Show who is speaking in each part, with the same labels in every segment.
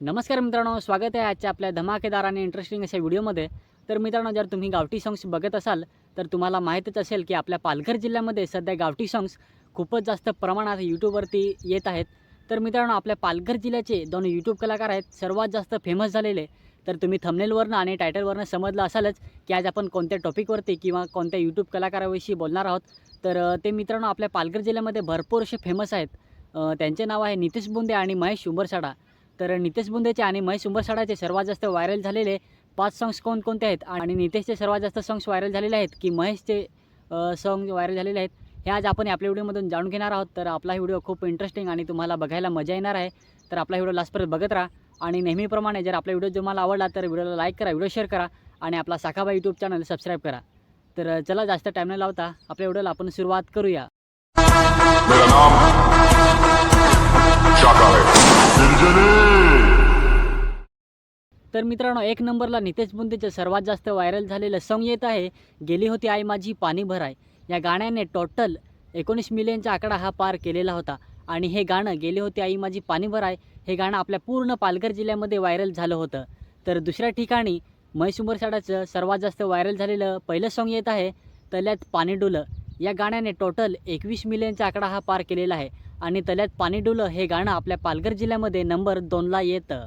Speaker 1: नमस्कार मित्रांनो स्वागत आहे आजच्या आपल्या धमाकेदार आणि इंटरेस्टिंग अशा व्हिडिओमध्ये. तर मित्रांनो जर तुम्ही गावठी सॉंग्स बघत असाल तर तुम्हाला माहीतच असेल की आपल्या पालघर जिल्ह्यामध्ये सध्या गावठी सॉंग्स खूपच जास्त प्रमाणात यूट्यूबवरती येत आहेत. तर मित्रांनो आपल्या पालघर जिल्ह्याचे दोन यूट्यूब कलाकार आहेत सर्वात जास्त फेमस झालेले. तर तुम्ही थंबनेलवरनं आणि टायटलवरनं समजलं असालच की आज आपण कोणत्या टॉपिकवरती किंवा कोणत्या यूट्यूब कलाकाराविषयी बोलणार आहोत. तर ते मित्रांनो आपल्या पालघर जिल्ह्यामध्ये भरपूर असे फेमस आहेत. त्यांचे नाव आहे नितीश बुंदे आणि महेश उंबरसाडा. तर नितेश बुंदेचे आणि महेश उंबरसाडाचे सर्वात जास्त व्हायरल झालेले पाच सॉंग्स कोणकोणते आहेत? आणि नितेशचे सर्वात जास्त सॉंग्स व्हायरल झालेले आहेत की महेशचे सॉंग व्हायरल झालेले आहेत? हे आज आपण आपल्या व्हिडिओमधून जाणून घेणार आहोत. तर आपला हा व्हिडिओ खूप इंटरेस्टिंग आणि तुम्हाला बघायला मजा येणार आहे. तर आपला व्हिडिओ लास्टपर्यंत बघत राहा. आणि नेहमीप्रमाणे जर आपला व्हिडिओ तुम्हाला आवडला तर व्हिडिओला लाईक करा व्हिडिओ शेअर करा आणि आपला साखाबा यूट्यूब चॅनल सबस्क्राईब करा. तर चला जास्त टाईम न लावता आपल्या व्हिडिओला आपण सुरुवात करूया. तर मित्रांनो एक नंबरला नितेश बुंदेचं सर्वात जास्त व्हायरल झालेलं सॉंग येत आहे गेली होती आई माझी पाणी भराय. या गाण्याने टोटल एकोणीस मिलियनचा आकडा हा पार केलेला होता. आणि हे गाणं गेली होती आई माझी पाणी भराय हे गाणं आपल्या पूर्ण पालघर जिल्ह्यामध्ये व्हायरल झालं होतं. तर दुसऱ्या ठिकाणी महेश उंबरसाडाचं सर्वात जास्त व्हायरल झालेलं पहिलं सॉंग येत आहे तल्यात पाणी डुलं. या गाण्याने टोटल एकवीस मिलियनचा आकडा हा पार केलेला आहे. आणि तल्यात पाणी डुलं हे गाणं आपल्या पालघर जिल्ह्यामध्ये नंबर दोनला येतं.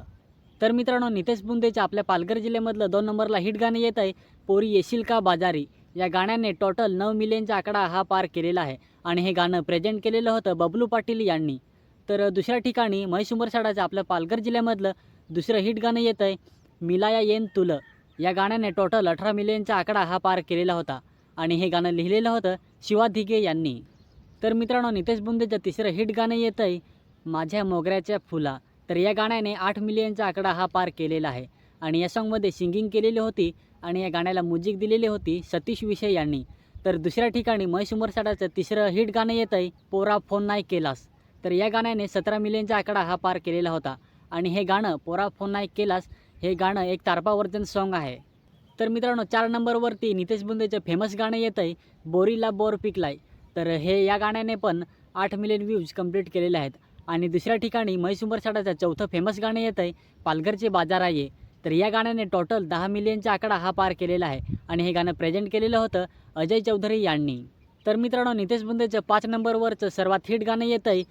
Speaker 1: तर मित्रांनो नितेश बुंदेच्या आपल्या पालघर जिल्ह्यामधलं दोन नंबरला हिट गाणं येत आहे पोरी येशील का बाजारी? या गाण्याने टोटल नऊ मिलियनचा आकडा हा पार केलेला आहे आणि हे गाणं प्रेझेंट केलेलं होतं बबलू पाटील यांनी. तर दुसऱ्या ठिकाणी महेश उमरसाडाचं आपल्या पालघर जिल्ह्यामधलं दुसरं हिट गाणं येत आहे मिलाया येन तुलं. या गाण्याने टोटल अठरा मिलियनचा आकडा हा पार केलेला होता आणि हे गाणं लिहिलेलं होतं शिवा धिगे यांनी. तर मित्रांनो नितेश बुंदेचं तिसरं हिट गाणं येत आहे माझ्या मोगऱ्याच्या फुला. तर या गाण्याने आठ मिलियनचा आकडा हा पार केलेला आहे. आणि या सॉन्गमध्ये सिंगिंग केलेली होती आणि या गाण्याला म्युझिक दिलेली होती सतीश विषय यांनी. तर दुसऱ्या ठिकाणी महेश उमरसाडाचं तिसरं हिट गाणं येत आहे पोरा फोन नाही केलास. तर या गाण्याने सतरा मिलियनचा आकडा हा पार केलेला होता. आणि हे गाणं पोरा फोन नाही केलास हे गाणं एक तारपा वर्जन सॉन्ग आहे. तर मित्रांनो चार नंबरवरती नितेश बुंदेचं फेमस गाणं येत आहे बोरीला बोर पिकलाय. तर हे या गाण्याने पण आठ मिलियन व्ह्यूज कंप्लीट केलेले आहेत. आणि दुसऱ्या ठिकाणी महेश उंबरसाडाचं चौथं फेमस गाणं येत आहे पालघरचे बाजार आहे. तर या गाण्याने टोटल दहा मिलियनचा आकडा हा पार केलेला आहे आणि हे गाणं प्रेझेंट केलेलं होतं अजय चौधरी यांनी. तर मित्रांनो नितेश बुंदेचं पाच नंबरवरचं सर्वात हिट गाणं येत आहे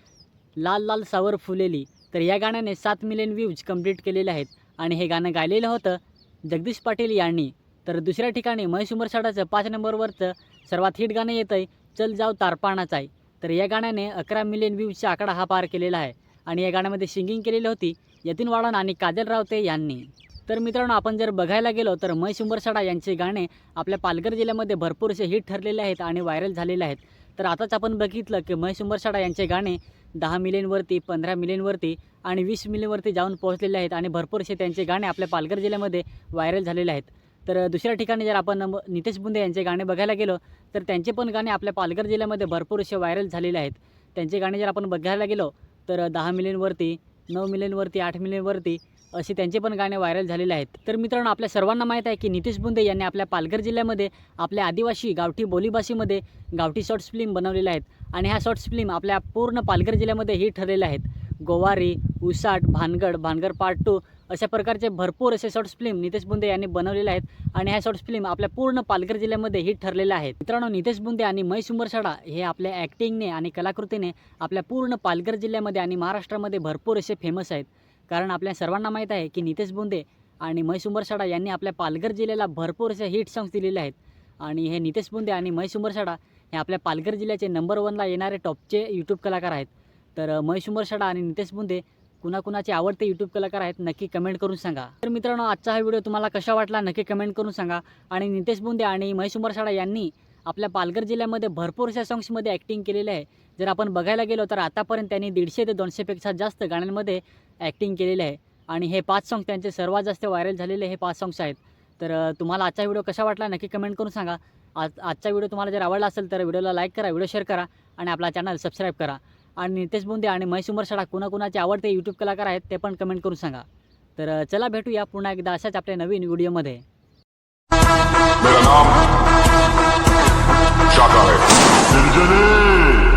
Speaker 1: लाल लाल सावर फुलेली. तर या गाण्याने सात मिलियन व्ह्यूज कंप्लीट केलेले आहेत आणि हे गाणं गायलेलं होतं जगदीश पाटील यांनी. तर दुसऱ्या ठिकाणी महेश उमरसाडाचं पाच नंबरवरचं सर्वात हिट गाणं येतं आहे चल जाव तारपाणाचा आहे. तर या गाण्याने अकरा मिलियन व्ह्यूजचा आकडा हा पार केलेला आहे. आणि या गाण्यामध्ये सिंगिंग केलेली होती यतीन वाडन आणि काजल रावते यांनी. तर मित्रांनो आपण जर बघायला गेलो तर महेश उंबरसाडा यांचे गाणे आपल्या पालघर जिल्ह्यामध्ये भरपूरसे हिट ठरलेले आहेत आणि व्हायरल झालेले आहेत. तर आताच आपण बघितलं की महेश उंबरसाडा यांचे गाणे दहा मिलियनवरती पंधरा मिलियनवरती आणि वीस मिलियनवरती जाऊन पोहोचलेले आहेत आणि भरपूरसे त्यांचे गाणे आपल्या पालघर जिल्ह्यामध्ये व्हायरल झालेले आहेत. तर दुसऱ्या ठिकाणी जर आपण नितेश बुंदे यांचे गाणे बघायला गेलो तर त्यांचे पण गाणे आपल्या पालघर जिल्ह्यामध्ये भरपूर असे व्हायरल झालेले आहेत. त्यांचे गाणे जर आपण बघायला गेलो तर दहा मिलियनवरती नऊ मिलियनवरती आठ मिलियनवरती असे त्यांचे पण गाणे व्हायरल झालेले आहेत. तर मित्रांनो आपल्या सर्वांना माहीत आहे की नितेश बुंदे यांनी आपल्या पालघर जिल्ह्यामध्ये आपल्या आदिवासी गावठी बोलीभाषेमध्ये गावठी शॉर्ट्स फिल्म बनवलेल्या आहेत. आणि ह्या शॉर्ट्स फिल्म आपल्या पूर्ण पालघर जिल्ह्यामध्ये ही ठरलेल्या आहेत. गोवारी उसाट भानगड भानगड पार्ट टू अशा प्रकारचे भरपूर असे शॉर्ट्स फिल्म नितेश बुंदे यांनी बनवलेले आहेत. आणि ह्या शॉर्ट्स फिल्म आपल्या पूर्ण पालघर जिल्ह्यामध्ये हिट ठरलेल्या आहेत. मित्रांनो नितेश बुंदे आणि महेश उंबरसाडा हे आपल्या ॲक्टिंगने आणि कलाकृतीने आपल्या पूर्ण पालघर जिल्ह्यामध्ये आणि महाराष्ट्रामध्ये भरपूर असे फेमस आहेत. कारण आपल्या सर्वांना माहीत आहे की नितेश बुंदे आणि महेश उंबरसाडा यांनी आपल्या पालघर जिल्ह्याला भरपूर असे हिट सॉंग्स दिलेले आहेत. आणि हे नितेश बुंदे आणि महेश उंबरसाडा हे आपल्या पालघर जिल्ह्याचे नंबर वनला येणारे टॉपचे यूट्यूब कलाकार आहेत. तर महेश उमरशाडा आणि नितेश बुंदे कुणाकुणाचे आवडते यूट्यूब कलाकार आहेत नक्की कमेंट करून सांगा. तर मित्रांनो आजचा हा व्हिडिओ तुम्हाला कसा वाटला नक्की कमेंट करून सांगा. आणि नितेश बुंदे आणि महेश उमरशाडा यांनी आपल्या पालघर जिल्ह्यामध्ये भरपूरशा सॉंग्समध्ये ॲक्टिंग केलेले आहे. जर आपण बघायला गेलो तर आतापर्यंत त्यांनी दीडशे ते दोनशेपेक्षा जास्त गाण्यांमध्ये ॲक्टिंग केलेले आहे. आणि हे पाच सॉंग त्यांचे सर्वात जास्त व्हायरल झालेले हे पाच सॉंग्स आहेत. तर तुम्हाला आजचा व्हिडिओ कसा वाटला नक्की कमेंट करून सांगा. आज आजचा व्हिडिओ तुम्हाला जर आवडला असेल तर व्हिडिओला लाईक करा व्हिडिओ शेअर करा आणि आपला चॅनल सबस्क्राईब करा. आणि नितेश बोंदे आणि महेश उमरसाडा कुणाकुणाचे आवडते यूट्यूब कलाकार आहेत ते पण कमेंट करून सांगा. तर चला भेटूया पुन्हा एकदा अशाच आपल्या नवीन व्हिडिओमध्ये.
Speaker 2: मेरा नाम शाका है